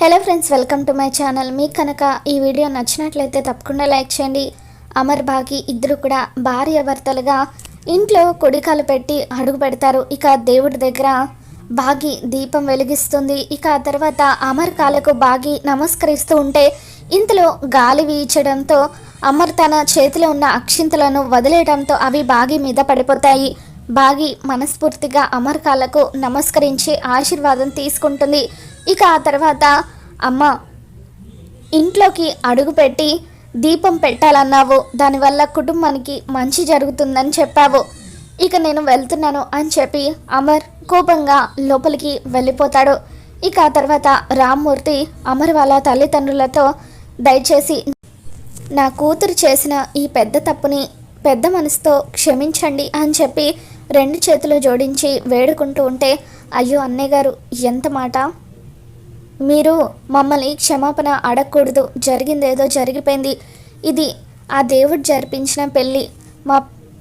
Hello friends welcome to my channel మీకు కనుక ఈ వీడియో నచ్చినట్లయితే తప్పకుండా లైక్ చేయండి. అమర్ బాగి ఇద్దరు కూడా భార్య భర్తలుగా ఇంట్లో కొడికాలు పెట్టి అడుగు పెడతారు. ఇక దేవుడి దగ్గర బాగి దీపం వెలిగిస్తుంది. ఇక ఆ తర్వాత అమర్ కాలకు బాగి నమస్కరిస్తూ ఉంటే ఇంతలో గాలి వీచడంతో అమర్ తన చేతిలో ఉన్న అక్షింతలను వదిలేయడంతో అవి బాగి మీద పడిపోతాయి. బాగి మనస్ఫూర్తిగా అమర్ కాలకు నమస్కరించి ఆశీర్వాదం తీసుకుంటుంది. ఇక ఆ తర్వాత అమ్మ ఇంట్లోకి అడుగుపెట్టి దీపం పెట్టాలన్నావు. దానివల్ల కుటుంబానికి మంచి జరుగుతుందని చెప్పావు. ఇక నేను వెళ్తున్నాను అని చెప్పి అమర్ కోపంగా లోపలికి వెళ్ళిపోతాడు. ఇక ఆ తర్వాత రామ్మూర్తి అమర్ వాళ్ళ తల్లిదండ్రులతో దయచేసి నా కూతురు చేసిన ఈ పెద్ద తప్పుని పెద్ద మనసుతో క్షమించండి అని చెప్పి రెండు చేతులు జోడించి వేడుకుంటూ ఉంటే అయ్యో అన్నయ్య గారు ఎంత మాట? మీరు మమ్మల్ని క్షమాపణ అడగకూడదు. జరిగిందేదో జరిగిపోయింది. ఇది ఆ దేవుడు జరిపించిన పెళ్ళి. మా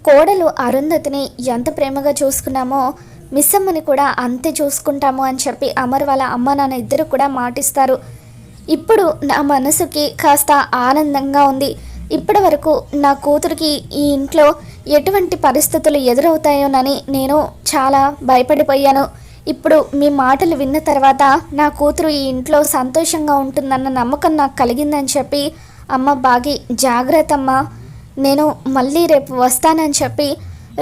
కోడలు అరుంధతిని ఎంత ప్రేమగా చూసుకున్నామో మిస్సమ్మని కూడా అంతే చూసుకుంటాము అని చెప్పి అమర్ వాళ్ళ అమ్మ నాన్న ఇద్దరు కూడా మాటిస్తారు. ఇప్పుడు నా మనసుకి కాస్త ఆనందంగా ఉంది. ఇప్పటి వరకు నా కూతురికి ఈ ఇంట్లో ఎటువంటి పరిస్థితులు ఎదురవుతాయోనని నేను చాలా భయపడిపోయాను. ఇప్పుడు మీ మాటలు విన్న తర్వాత నా కూతురు ఈ ఇంట్లో సంతోషంగా ఉంటుందన్న నమ్మకం నాకు కలిగిందని చెప్పి అమ్మ బాగి జాగ్రత్త అమ్మ నేను మళ్ళీ రేపు వస్తానని చెప్పి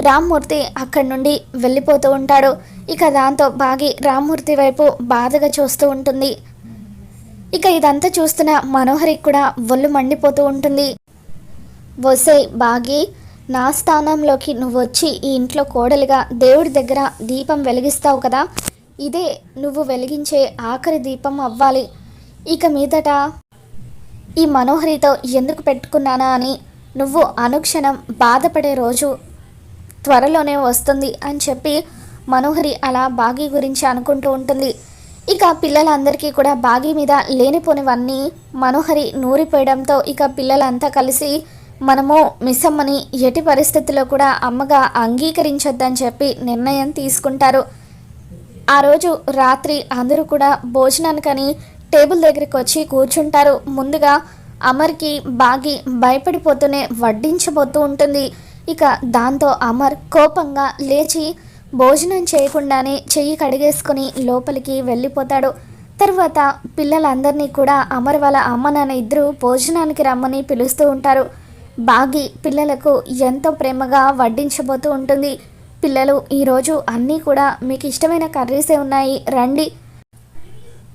రామ్మూర్తి అక్కడి నుండి వెళ్ళిపోతూ ఉంటాడు. ఇక దాంతో బాగి రామ్మూర్తి వైపు బాధగా చూస్తూ ఉంటుంది. ఇక ఇదంతా చూస్తున్న మనోహరికి కూడా ఒళ్ళు మండిపోతూ ఉంటుంది. వసే బాగి నా స్థానంలోకి నువ్వు వచ్చి ఈ ఇంట్లో కోడలిగా దేవుడి దగ్గర దీపం వెలిగిస్తావు కదా ఇదే నువ్వు వెలిగించే ఆఖరి దీపం అవ్వాలి. ఇక మీదట ఈ మనోహరితో ఎందుకు పెట్టుకున్నానా అని నువ్వు అనుక్షణం బాధపడే రోజు త్వరలోనే వస్తుంది అని చెప్పి మనోహరి అలా బాగి గురించి అనుకుంటూ ఉంటుంది. ఇక పిల్లలందరికీ కూడా బాగి మీద లేనిపోనివన్నీ మనోహరి నూరిపోయడంతో ఇక పిల్లలంతా కలిసి మనము మిస్సమ్మని ఎటి పరిస్థితుల్లో కూడా అమ్మగా అంగీకరించొద్దని చెప్పి నిర్ణయం తీసుకుంటారు. ఆ రోజు రాత్రి అందరూ కూడా భోజనానికని టేబుల్ దగ్గరికి వచ్చి కూర్చుంటారు. ముందుగా అమర్కి బాగి భయపడిపోతూనే వడ్డించబోతూ ఉంటుంది. ఇక దాంతో అమర్ కోపంగా లేచి భోజనం చేయకుండానే చెయ్యి కడిగేసుకుని లోపలికి వెళ్ళిపోతాడు. తర్వాత పిల్లలందరినీ కూడా అమర్ వాళ్ళ అమ్మ నాన్న ఇద్దరు భోజనానికి రమ్మని పిలుస్తూ ఉంటారు. బాగి పిల్లలకు ఎంతో ప్రేమగా వడ్డించబోతూ ఉంటుంది. పిల్లలు ఈరోజు అన్నీ కూడా మీకు ఇష్టమైన కర్రీసే ఉన్నాయి. రండి.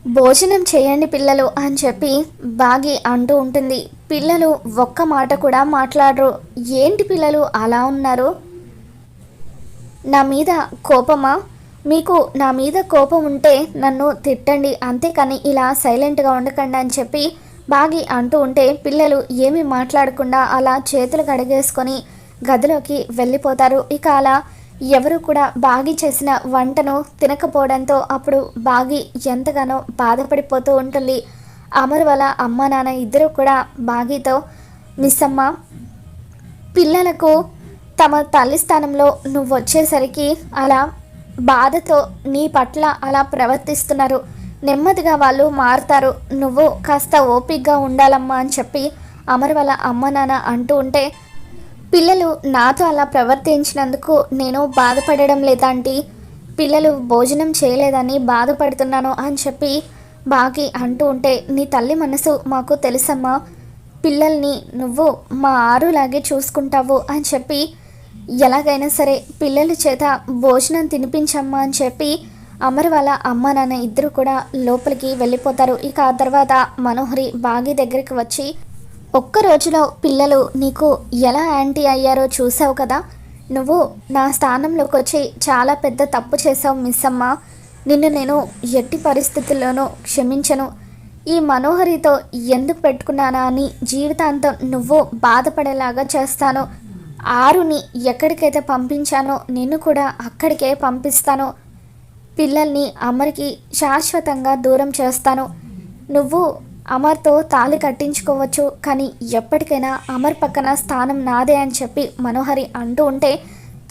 భోజనం చేయండి పిల్లలు అని చెప్పి బాగి అంటూ ఉంటుంది. పిల్లలు ఒక్క మాట కూడా మాట్లాడరు. ఏంటి పిల్లలు అలా ఉన్నారు? నా మీద కోపమా? మీకు నా మీద కోపం ఉంటే నన్ను తిట్టండి. అంతేకాని ఇలా సైలెంట్గా ఉండకండి అని చెప్పి బాగి అంటూ ఉంటే పిల్లలు ఏమీ మాట్లాడకుండా అలా చేతులు కడిగేసుకొని గదిలోకి వెళ్ళిపోతారు. ఇక అలా ఎవరు కూడా బాగి చేసిన వంటను తినకపోవడంతో అప్పుడు బాగి ఎంతగానో బాధపడిపోతూ ఉంటుంది. అమరు వాళ్ళ అమ్మ నాన్న ఇద్దరూ కూడా బాగితో మిస్ అమ్మ పిల్లలకు తమ తల్లి స్థానంలో నువ్వు వచ్చేసరికి అలా బాధతో నీ పట్ల అలా ప్రవర్తిస్తున్నారు. నెమ్మదిగా వాళ్ళు మారుతారు. నువ్వు కాస్త ఓపిక్గా ఉండాలమ్మా అని చెప్పి అమర్ వాళ్ళ అమ్మ నాన్న అంటూ ఉంటే పిల్లలు నాతో అలా ప్రవర్తించినందుకు నేను బాధపడడం లేదంటీ పిల్లలు భోజనం చేయలేదని బాధపడుతున్నాను అని చెప్పి బాగి అంటూ ఉంటే నీ తల్లి మనసు మాకు తెలుసమ్మా. పిల్లల్ని నువ్వు మా ఆరులాగే చూసుకుంటావు అని చెప్పి ఎలాగైనా సరే పిల్లల చేత భోజనం తినిపించమ్మా అని చెప్పి అమర్ వాళ్ళ అమ్మ నాన్న ఇద్దరు కూడా లోపలికి వెళ్ళిపోతారు. ఇక ఆ తర్వాత మనోహరి బాగి దగ్గరికి వచ్చి ఒక్క రోజులో పిల్లలు నీకు ఎలా యాంటీ అయ్యారో చూసావు కదా? నువ్వు నా స్థానంలోకి వచ్చి చాలా పెద్ద తప్పు చేసావు మిస్ అమ్మ. నిన్ను నేను ఎట్టి పరిస్థితుల్లోనూ క్షమించను. ఈ మనోహరితో ఎందుకు పెట్టుకున్నానా అని జీవితాంతం నువ్వు బాధపడేలాగా చేస్తాను. ఆరుని ఎక్కడికైతే పంపించానో నిన్ను కూడా అక్కడికే పంపిస్తాను. పిల్లల్ని అమర్కి శాశ్వతంగా దూరం చేస్తాను. నువ్వు అమర్తో తాళి కట్టించుకోవచ్చు కానీ ఎప్పటికైనా అమర్ పక్కన స్థానం నాదే అని చెప్పి మనోహరి అంటూ ఉంటే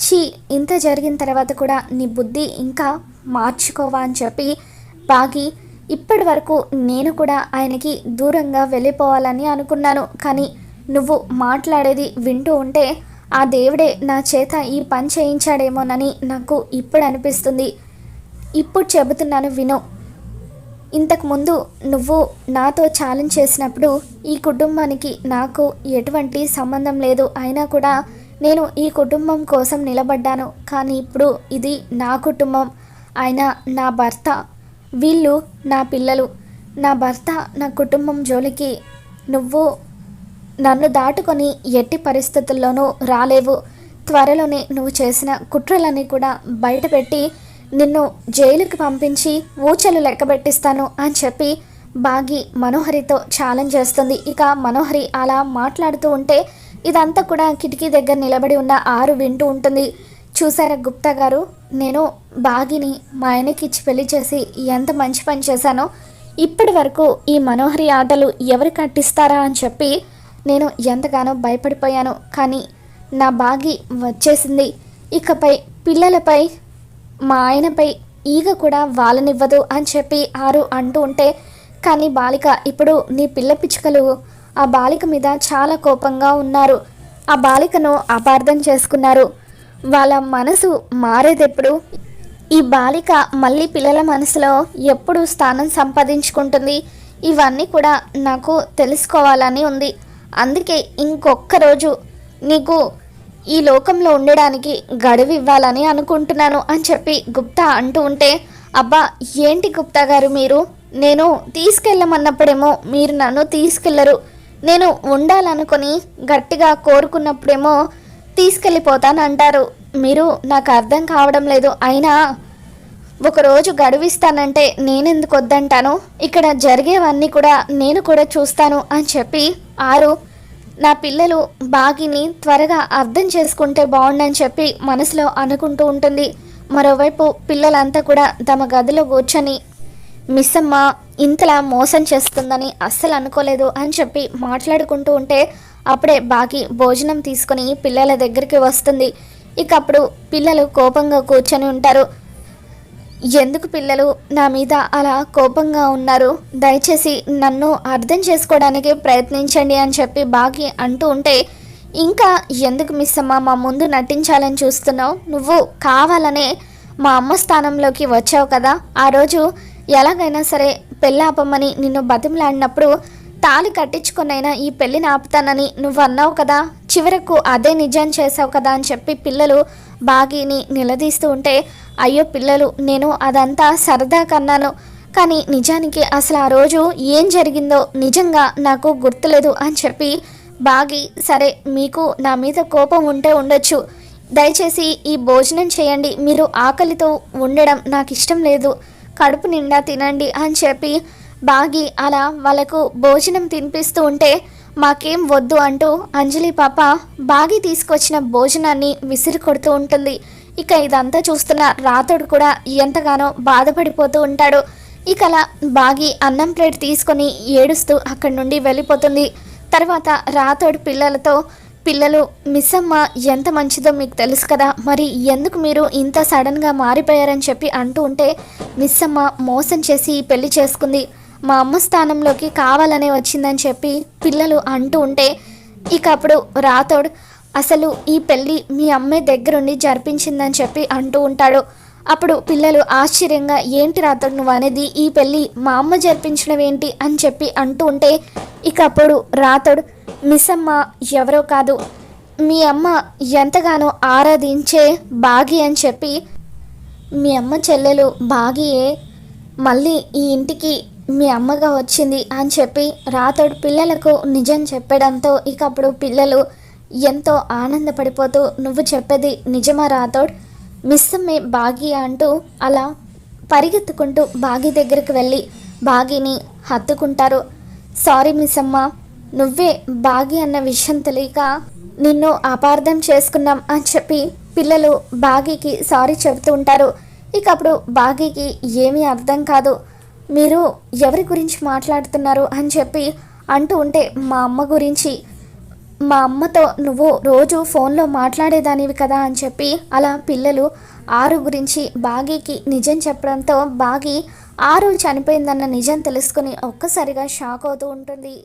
ఛీ ఇంత జరిగిన తర్వాత కూడా నీ బుద్ధి ఇంకా మార్చుకోవా అని చెప్పి బాగి ఇప్పటి వరకు నేను కూడా ఆయనకి దూరంగా వెళ్ళిపోవాలని అనుకున్నాను కానీ నువ్వు మాట్లాడేది వింటూ ఉంటే ఆ దేవుడే నా చేత ఈ పని చేయించాడేమోనని నాకు ఇప్పుడు అనిపిస్తుంది. ఇప్పుడు చెబుతున్నాను విను. ఇంతకుముందు నువ్వు నాతో ఛాలెంజ్ చేసినప్పుడు ఈ కుటుంబానికి నాకు ఎటువంటి సంబంధం లేదు. అయినా కూడా నేను ఈ కుటుంబం కోసం నిలబడ్డాను. కానీ ఇప్పుడు ఇది నా కుటుంబం. ఆయన నా భర్త వీళ్ళు నా పిల్లలు. నా భర్త నా కుటుంబం జోలికి నువ్వు నన్ను దాటుకొని ఎట్టి పరిస్థితుల్లోనూ రాలేవు. త్వరలోనే నువ్వు చేసిన కుట్రలన్నీ కూడా బయటపెట్టి నిన్ను జైలుకి పంపించి ఊచలు లెక్కబెట్టిస్తాను అని చెప్పి బాగి మనోహరితో ఛాలెంజ్ చేస్తుంది. ఇక మనోహరి అలా మాట్లాడుతూ ఉంటే ఇదంతా కూడా కిటికీ దగ్గర నిలబడి ఉన్న ఆరు వింటూ ఉంటుంది. చూసారా గుప్తా గారు? నేను బాగిని మా ఆయనకి ఇచ్చి పెళ్ళి చేసి ఎంత మంచి పని చేశానో ఇప్పటి వరకు ఈ మనోహరి ఆటలు ఎవరు కట్టిస్తారా అని చెప్పి నేను ఎంతగానో భయపడిపోయాను. కానీ నా బాగి వచ్చేసింది. ఇకపై పిల్లలపై మా ఆయనపై ఈగ కూడా వాళ్ళనివ్వదు అని చెప్పి ఆరు అంటూ ఉంటే కానీ బాలిక ఇప్పుడు నీ పిల్ల పిచ్చుకలు. ఆ బాలిక మీద చాలా కోపంగా ఉన్నారు. ఆ బాలికను అపార్థం చేసుకున్నారు. వాళ్ళ మనసు మారేదెప్పుడు? ఈ బాలిక మళ్ళీ పిల్లల మనసులో ఎప్పుడు స్థానం సంపాదించుకుంటుంది? ఇవన్నీ కూడా నాకు తెలుసుకోవాలని ఉంది. అందుకే ఇంకొక్క రోజు నీకు ఈ లోకంలో ఉండడానికి గడువు ఇవ్వాలని అనుకుంటున్నాను అని చెప్పి గుప్తా అంటూ ఉంటే అబ్బా ఏంటి గుప్తా గారు మీరు? నేను తీసుకెళ్ళమన్నప్పుడేమో మీరు నన్ను తీసుకెళ్ళరు. నేను ఉండాలనుకుని గట్టిగా కోరుకున్నప్పుడేమో తీసుకెళ్ళిపోతాను అంటారు. మీరు నాకు అర్థం కావడం లేదు. అయినా ఒకరోజు గడువిస్తానంటే నేనెందుకు వద్దంటాను? ఇక్కడ జరిగేవన్నీ కూడా నేను కూడా చూస్తాను అని చెప్పి ఆరు నా పిల్లలు బాగిని త్వరగా అర్థం చేసుకుంటే బాగుండని చెప్పి మనసులో అనుకుంటూ ఉంటుంది. మరోవైపు పిల్లలంతా కూడా తమ గదిలో కూర్చొని మిస్ అమ్మ ఇంతలా మోసం చేస్తుందని అస్సలు అనుకోలేదు అని చెప్పి మాట్లాడుకుంటూ ఉంటే అప్పుడే బాగి భోజనం తీసుకుని పిల్లల దగ్గరికి వస్తుంది. ఇక అప్పుడు పిల్లలు కోపంగా కూర్చొని ఉంటారు. ఎందుకు పిల్లలు నా మీద అలా కోపంగా ఉన్నారు? దయచేసి నన్ను అర్థం చేసుకోవడానికి ప్రయత్నించండి అని చెప్పి బాగి అంటూ ఉంటే ఇంకా ఎందుకు మిస్ అమ్మ మా ముందు నటించాలని చూస్తున్నావు? నువ్వు కావాలనే మా అమ్మ స్థానంలోకి వచ్చావు కదా. ఆ రోజు ఎలాగైనా సరే పెళ్ళి ఆపమని నిన్ను బతిమలాడినప్పుడు తాళి కట్టించుకునైనా ఈ పెళ్ళిని ఆపుతానని నువ్వు అన్నావు కదా. చివరకు అదే నిజం చేసావు కదా అని చెప్పి పిల్లలు బాగిని నిలదీస్తూ ఉంటే అయ్యో పిల్లలు నేను అదంతా సరదా కన్నాను. కానీ నిజానికి అసలు ఆ రోజు ఏం జరిగిందో నిజంగా నాకు గుర్తులేదు అని చెప్పి బాగి సరే మీకు నా మీద కోపం ఉంటే ఉండొచ్చు. దయచేసి ఈ భోజనం చేయండి మీరు ఆకలితో ఉండడం నాకు ఇష్టం లేదు. కడుపు నిండా తినండి అని చెప్పి బాగి అలా వాళ్ళకు భోజనం తినిపిస్తూ ఉంటే మాకేం వద్దు అంటూ అంజలి పాప బాగి తీసుకొచ్చిన భోజనాన్ని విసిరి కొడుతూ ఉంటుంది. ఇక ఇదంతా చూస్తున్న రాతోడు కూడా ఎంతగానో బాధపడిపోతూ ఉంటాడు. ఇక అలా బాగి అన్నం ప్లేట్ తీసుకొని ఏడుస్తూ అక్కడి నుండి వెళ్ళిపోతుంది. తర్వాత రాతోడు పిల్లలతో పిల్లలు మిస్ అమ్మ ఎంత మంచిదో మీకు తెలుసు కదా మరి ఎందుకు మీరు ఇంత సడన్గా మారిపోయారని చెప్పి అంటూ ఉంటే మిస్ అమ్మ మోసం చేసి పెళ్ళి చేసుకుంది. మా అమ్మ స్థానంలోకి కావాలనే వచ్చిందని చెప్పి పిల్లలు అంటూ ఉంటే ఇక అప్పుడు రాతోడు అసలు ఈ పెళ్ళి మీ అమ్మాయి దగ్గరుండి జరిపించిందని చెప్పి అంటూ ఉంటాడు. అప్పుడు పిల్లలు ఆశ్చర్యంగా ఏంటి రాతడు నువ్వు అనేది? ఈ పెళ్ళి మా అమ్మ జరిపించడం ఏంటి? అని చెప్పి అంటూ ఉంటే ఇక అప్పుడు రాతడు మిస్సమ్మ ఎవరో కాదు. మీ అమ్మ ఎంతగానో ఆరాధించే బాగి అని చెప్పి మీ అమ్మ చెల్లెలు బాగియే మళ్ళీ ఈ ఇంటికి మీ అమ్మగా వచ్చింది అని చెప్పి రాతోడు పిల్లలకు నిజం చెప్పడంతో ఇక అప్పుడు పిల్లలు ఎంతో ఆనందపడిపోతూ నువ్వు చెప్పేది నిజమా రాథోడ్? మిస్సమ్మే బాగి అంటూ అలా పరిగెత్తుకుంటూ బాగి దగ్గరికి వెళ్ళి బాగిని హత్తుకుంటారు. సారీ మిస్ అమ్మ నువ్వే బాగి అన్న విషయం తెలియక నిన్ను అపార్థం చేసుకున్నాం అని చెప్పి పిల్లలు బాగీకి సారీ చెబుతూ ఉంటారు. ఇక అప్పుడు బాగీకి ఏమీ అర్థం కాదు. మీరు ఎవరి గురించి మాట్లాడుతున్నారు అని చెప్పి అంటూ ఉంటే మా అమ్మ గురించి మా అమ్మతో నువ్వు రోజు ఫోన్లో మాట్లాడేదానివి కదా అని చెప్పి అలా పిల్లలు ఆరు గురించి బాగీకి నిజం చెప్పడంతో బాగి ఆరు చనిపోయిందన్న నిజం తెలుసుకుని ఒక్కసారిగా షాక్ అవుతూ ఉంటుంది.